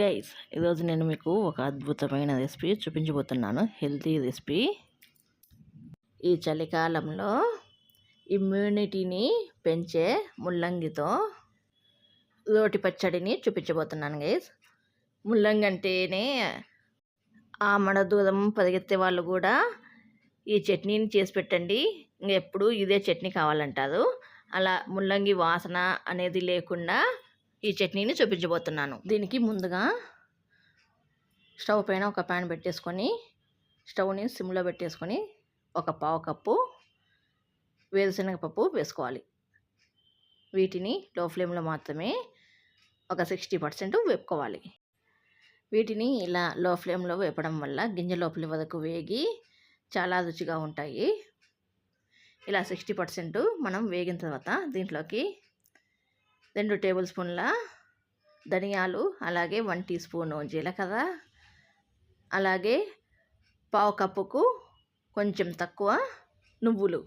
Guys ఈరోజు నేను మీకు ఒక అద్భుతమైన రెసిపీ చూపించబోతున్నాను. Healthy recipe. ఈ చలికాలంలో ఇమ్యూనిటీని పెంచే ముల్లంగితో రోటి పచ్చడిని చూపించబోతున్నాను గైస్ ముల్లంగి అంటేనే ఆమడ దూరం పరిగెత్తే వాళ్ళు కూడా ఈ చట్నీని చేసి పెట్టండి. ఇంకెప్పుడు ఇదే చట్నీ కావాలంటారు. అలా ముల్లంగి వాసన అనేది లేకుండా ఈ చట్నీని చూపించబోతున్నాను. దీనికి ముందుగా స్టవ్ పైన ఒక ప్యాన్ పెట్టేసుకొని స్టవ్ని సిమ్లో పెట్టేసుకొని ఒక పావు కప్పు వేరుశనగపప్పు వేసుకోవాలి. వీటిని లో ఫ్లేమ్లో మాత్రమే ఒక సిక్స్టీ పర్సెంట్ వేపుకోవాలి. వీటిని ఇలా లో ఫ్లేమ్లో వేపడం వల్ల గింజ లోపలి వరకు వేగి చాలా రుచిగా ఉంటాయి. ఇలా సిక్స్టీ పర్సెంట్ మనం వేగిన తర్వాత దీంట్లోకి రెండు టేబుల్ స్పూన్ల ధనియాలు అలాగే వన్ టీ స్పూను జీలకర్ర అలాగే పావు కప్పుకు కొంచెం తక్కువ నువ్వులు.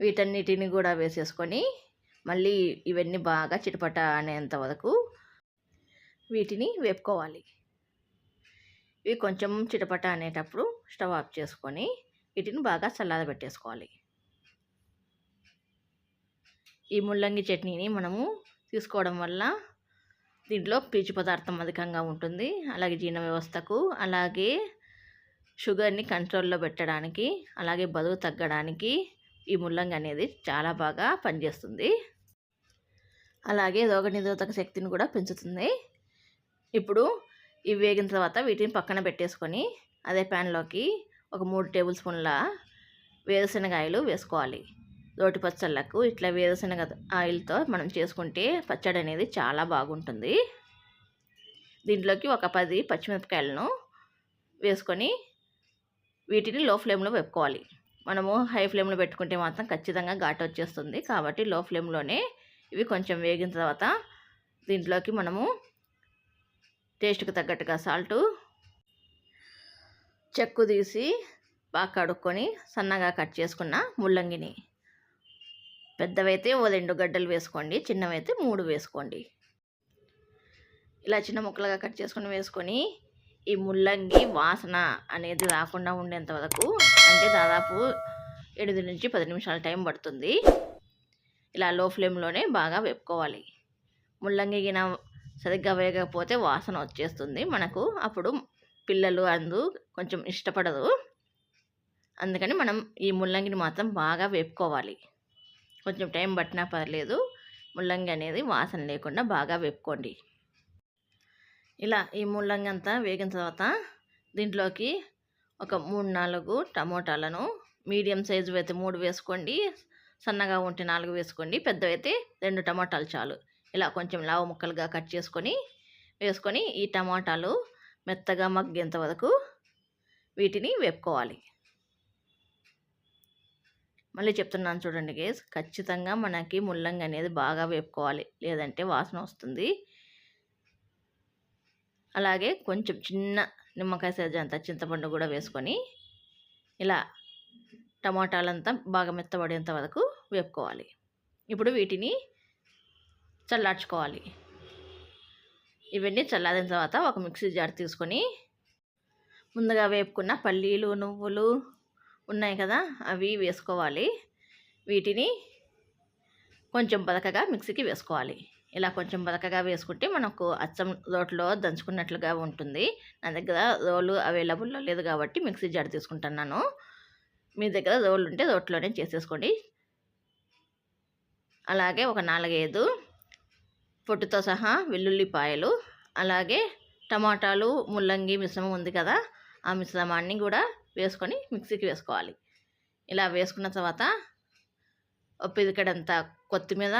వీటన్నిటిని కూడా వేసేసుకొని మళ్ళీ ఇవన్నీ బాగా చిటపట అనేంత వరకు వీటిని వేపుకోవాలి. ఇవి కొంచెం చిటపట అనేటప్పుడు స్టవ్ ఆఫ్ చేసుకొని వీటిని బాగా చల్లారబెట్టేసుకోవాలి. ఈ ముల్లంగి చట్నీని మనము తీసుకోవడం వల్ల దీంట్లో పీచు పదార్థం అధికంగా ఉంటుంది. అలాగే జీర్ణ వ్యవస్థకు అలాగే షుగర్ని కంట్రోల్లో పెట్టడానికి అలాగే బరువు తగ్గడానికి ఈ ముల్లంగి అనేది చాలా బాగా పనిచేస్తుంది. అలాగే రోగనిరోధక శక్తిని కూడా పెంచుతుంది. ఇప్పుడు ఇవి వేగిన తర్వాత వీటిని పక్కన పెట్టేసుకొని అదే ప్యాన్లోకి ఒక మూడు టేబుల్ స్పూన్ల వేరుశనగాయలు వేసుకోవాలి. లోటి పచ్చళ్ళకు ఇట్లా వేరుశనగ ఆయిల్తో మనం చేసుకుంటే పచ్చడి అనేది చాలా బాగుంటుంది. దీంట్లోకి ఒక పది పచ్చిమిరపకాయలను వేసుకొని వీటిని లో ఫ్లేమ్లో పెట్టుకోవాలి మనము హై ఫ్లేమ్లో పెట్టుకుంటే మాత్రం ఖచ్చితంగా ఘాటు వచ్చేస్తుంది. కాబట్టి లో ఫ్లేమ్లోనే ఇవి కొంచెం వేగిన తర్వాత దీంట్లోకి మనము టేస్ట్కి తగ్గట్టుగా సాల్టు చెక్కు తీసి బాగా కడుక్కొని సన్నగా కట్ చేసుకున్న ముల్లంగిని పెద్దవైతే ఓ రెండు గడ్డలు వేసుకోండి చిన్నవైతే మూడు వేసుకోండి. ఇలా చిన్న ముక్కలుగా కట్ చేసుకొని వేసుకొని ఈ ముల్లంగి వాసన అనేది రాకుండా ఉండేంత వరకు అంటే దాదాపు ఎనిమిది నుంచి పది నిమిషాల టైం పడుతుంది. ఇలా లో ఫ్లేమ్లోనే బాగా వేపుకోవాలి. ముల్లంగి గిన సరిగ్గా వేయకపోతే వాసన వచ్చేస్తుంది మనకు. అప్పుడు పిల్లలు అందు కొంచెం ఇష్టపడదు అందుకని మనం ఈ ముల్లంగిని మాత్రం బాగా వేపుకోవాలి. కొంచెం టైం పట్టినా పర్లేదు. ముల్లంగి అనేది వాసన లేకుండా బాగా వేపుకోండి. ఇలా ఈ ముల్లంగి అంతా వేగిన తర్వాత దీంట్లోకి ఒక మూడు నాలుగు టమోటాలను మీడియం సైజు అయితే మూడు వేసుకోండి. సన్నగా ఉంటే నాలుగు వేసుకోండి. పెద్దవైతే రెండు టమాటాలు చాలు. ఇలా కొంచెం లావు ముక్కలుగా కట్ చేసుకొని వేసుకొని ఈ టమాటాలు మెత్తగా మగ్గేంత వరకు వీటిని వేపుకోవాలి. మళ్ళీ చెప్తున్నాను చూడండి గేస్. ఖచ్చితంగా మనకి ముల్లంగి అనేది బాగా వేపుకోవాలి. లేదంటే వాసన వస్తుంది. అలాగే కొంచెం చిన్న నిమ్మకాయ సైజు అంత చింతపండు కూడా వేసుకొని ఇలా టమాటాలంతా బాగా మెత్తబడేంత వరకు వేపుకోవాలి. ఇప్పుడు వీటిని చల్లార్చుకోవాలి. ఇవన్నీ చల్లారిన తర్వాత ఒక మిక్సీ జార్ తీసుకొని ముందుగా వేపుకున్న పల్లీలు నువ్వులు ఉన్నాయి కదా అవి వేసుకోవాలి. వీటిని కొంచెం బతకగా మిక్సీకి వేసుకోవాలి. ఇలా కొంచెం బతకగా వేసుకుంటే మనకు అచ్చం రోట్లో దంచుకున్నట్లుగా ఉంటుంది. నా దగ్గర రోలు అవైలబుల్లో లేదు కాబట్టి మిక్సీ జార్ తీసుకుంటున్నాను. మీ దగ్గర రోలు ఉంటే రోట్లోనే చేసేసుకోండి. అలాగే ఒక నాలుగైదు పొట్టుతో సహా వెల్లుల్లిపాయలు అలాగే టమాటాలు ముల్లంగి మిశ్రమం ఉంది కదా ఆ మిశ్రమాన్ని కూడా వేసుకొని మిక్సీకి వేసుకోవాలి. ఇలా వేసుకున్న తర్వాత పిదికడంతా కొత్తిమీర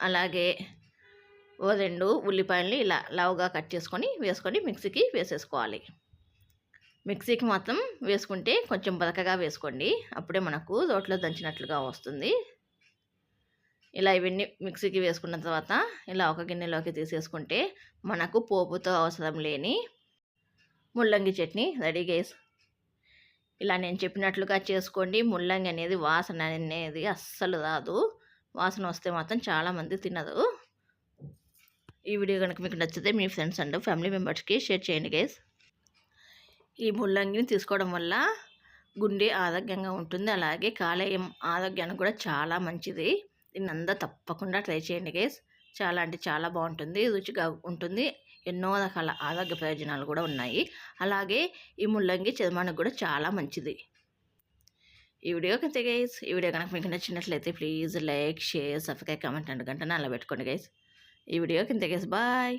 అలాగే ఓ రెండు ఉల్లిపాయలని ఇలా లావుగా కట్ చేసుకొని వేసుకొని మిక్సీకి వేసేసుకోవాలి. మిక్సీకి మాత్రం వేసుకుంటే కొంచెం బరకగా వేసుకోండి. అప్పుడే మనకు రోట్లో దంచినట్లుగా వస్తుంది. ఇలా ఇవన్నీ మిక్సీకి వేసుకున్న తర్వాత ఇలా ఒక గిన్నెలోకి తీసేసుకుంటే మనకు పోపుతో అవసరం లేని ముల్లంగి చట్నీ రెడీ గేస్. ఇలా నేను చెప్పినట్లుగా చేసుకోండి. ముల్లంగి అనేది వాసన అనేది అస్సలు రాదు. వాసన వస్తే మాత్రం చాలామంది తినదు ఈ వీడియో కనుక మీకు నచ్చితే మీ ఫ్రెండ్స్ అండ్ ఫ్యామిలీ మెంబర్స్కి షేర్ చేయండి గైస్. ఈ ముల్లంగిని తీసుకోవడం వల్ల గుండె ఆరోగ్యంగా ఉంటుంది. అలాగే కాలేయం ఆరోగ్యానికి కూడా చాలా మంచిది. దీన్ని అంతా తప్పకుండా ట్రై చేయండి గైస్. చాలా అంటే చాలా బాగుంటుంది. రుచిగా ఉంటుంది. ఎన్నో రకాల ఆరోగ్య ప్రయోజనాలు కూడా ఉన్నాయి. అలాగే ఈ ముల్లంగి చర్మానికి కూడా చాలా మంచిది. ఈ వీడియో కంటే గైస్ ఈ వీడియో కనుక మీకు నచ్చినట్లయితే please like share subscribe comment and గంట అలా పెట్టుకోండి గైస్ ఈ వీడియో కింద గైస్ బాయ్